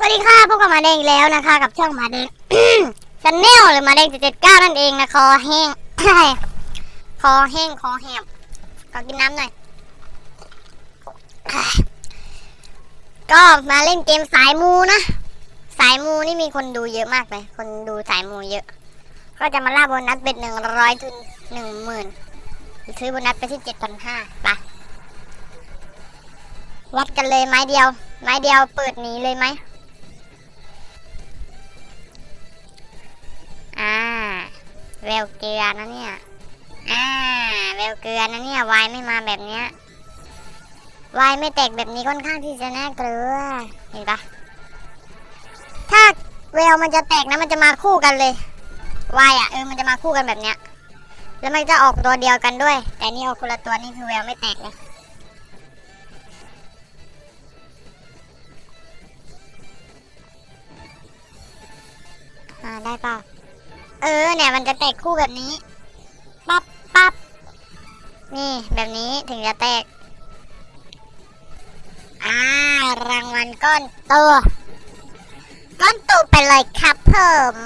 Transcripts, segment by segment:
สวัสดีค่ะพบกับมาแดงอีกแล้วนะคะ กับช่องมาแดงชาแนลหรือมาแดงเจ็ดเก้านั่นเองนะคอแห้งคอแห้งคอแหบขอกินน้ำหน่อยก็มาเล่นเกมสายมูนะ สายมูนี่มีคนดูเยอะมากเลย คนดูสายมูเยอะ ก็จะมาล่าโบนัสเบ็ดหนึ่งร้อยทุนหนึ่งหมื่นซื้อโบนัสไปที่เจ็ดพันห้าไปวัดกันเลยไม้เดียว ไม้เดียวเปิดหนีเลยไหม แววเกลือนะเนี่ย อ่าแววเกลือนะเนี่ยวายไม่มาแบบเนี้ยวายไม่แตกแบบนี้ค่อนข้างที่จะน่าเกลือ เห็นปะถ้าแววมันจะแตกนะมันจะมาคู่กันเลยวายอะเออมันจะมาคู่กันแบบเนี้ย แล้วมันจะออกตัวเดียวกันด้วย แต่นี่ออกคนละตัวนี่คือแววไม่แตกเลย แตกคู่แบบนี้ ปั๊บปั๊บนี่แบบนี้ถึงจะแตก อ่ารางวัลก้อนโตก้อนโตไปเลยครับผม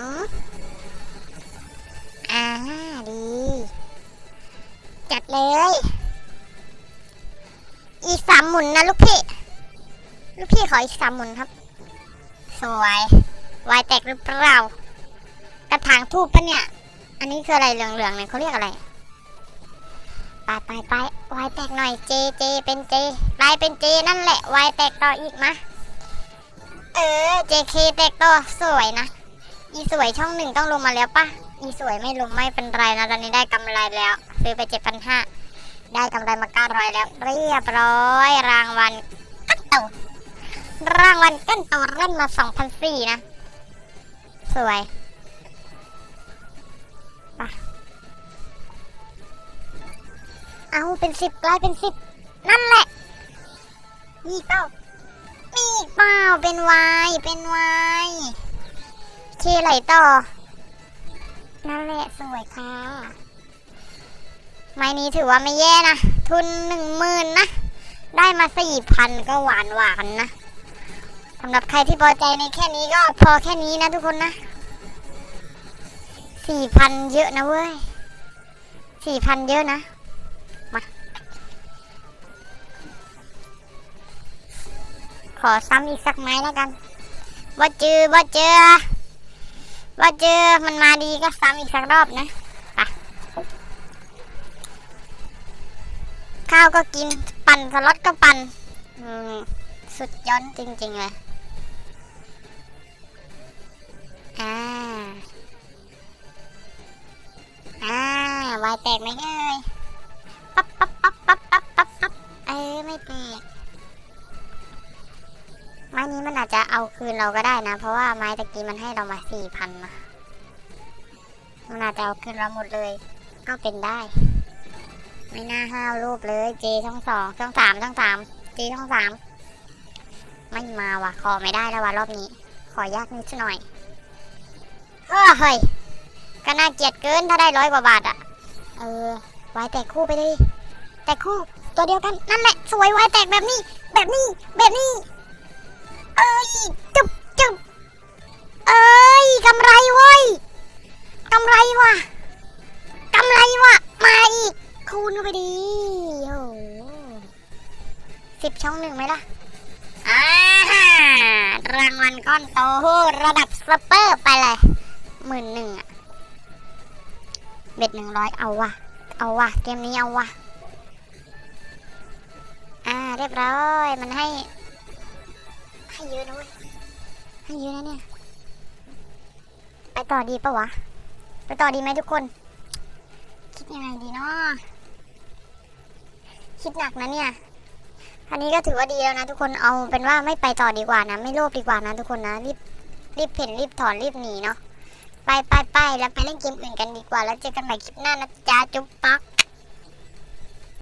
อ่าดี จัดเลย อีกสามหมุนนะลูกพี่ ลูกพี่ขออีกสามหมุนครับ สวย วายแตกหรือเปล่ากระถางทูบปะเนี่ย อันนี้คืออะไรเหลืองๆเนี่ยเขาเรียกอะไรไปไปไปวายแตกหน่อยเจเจเป็นเจลายเป็นเจนั่นแหละวายแตกต่ออีกมะเออเจเคแตกต่อสวยนะอีสวยช่องหนึ่งต้องลงมาแล้วปะอีสวยไม่ลงไม่เป็นไรนะตอนนี้ได้กำไรแล้วซื้อไปเจ็ดพันห้าได้กำไรมาเก้าร้อยแล้ว เรียบร้อยรางวัลกั้นโตรางวัลกั้นโตเล่นมาสองพันสี่นะ สวย เอาเป็นสิบกลายเป็นสิบนั่นแหละ มีเป้ามีเป้าเป็นวายเป็นวายเคไหลต่อ นั่นแหละสวยค่ะ ไม้นี้ถือว่าไม่แย่นะ ทุนหนึ่งหมื่นนะ ได้มาสี่พันก็หวานหวานนะสำหรับใครที่พอใจในแค่นี้ก็พอแค่นี้นะทุกคนนะสี่พันเยอะนะเว้ยสี่พันเยอะนะ ขอซ้ำอีกสักไม้แล้วกันว่าเจอว่าเจอว่าเจอมันมาดีก็ซ้ำอีกสักรอบนะไปข้าวก็กินปั่นสล็อตก็ปั่นสุดยอดจริง ๆ เลยอ่าอ่าวายแตกไหมเอ่ยปั๊บปั๊บ นี้มันอาจจะเอาคืนเราก็ได้นะ เพราะว่าไม้ตะกี้มันให้เรามาสี่พันนะมันอาจจะเอาคืนเราหมดเลย ก็เป็นได้ ไม่น่าห้าวรูปเลย เจช่องสองช่องสามช่องสามเจช่องสามไม่มาว่ะ ขอไม่ได้แล้วว่ะรอบนี้ ขอยากนิดหน่อยเฮ้ยก็น่าเกลียดเกินถ้าได้ร้อยกว่าบาทอะเออไว้แตกคู่ไปเลย แตกคู่ตัวเดียวกันนั่นแหละ สวยไว้แตกแบบนี้ แบบนี้ แบบนี้ ไปดีโอ้โหสิบช่องหนึ่งไหมล่ะอ่ารางวัลก้อนโตระดับสเปอร์ไปเลยหมื่นหนึ่งอะเบ็ดหนึ่งร้อยเอาว่ะเอาว่ะเกมนี้เอาว่ะอ่าเรียบร้อยมันให้ ให้เยอะนะเว้ยให้เยอะนะเนี่ย ไปต่อดีปะวะ ไปต่อดีไหมทุกคน คิดยังไงดีเนาะ คิดหนักนะเนี่ยอันนี้ก็ถือว่าดีแล้วนะทุกคนเอาเป็นว่าไม่ไปต่อดีกว่านะ ไม่โลภดีกว่านะทุกคนนะรีบรีบเพ่นรีบถอนรีบหนีเนาะไปไปไปแล้วไปเล่นเกมอื่นกันดีกว่า แล้วเจอกันใหม่คลิปหน้านะจ๊ะจุ๊บปัก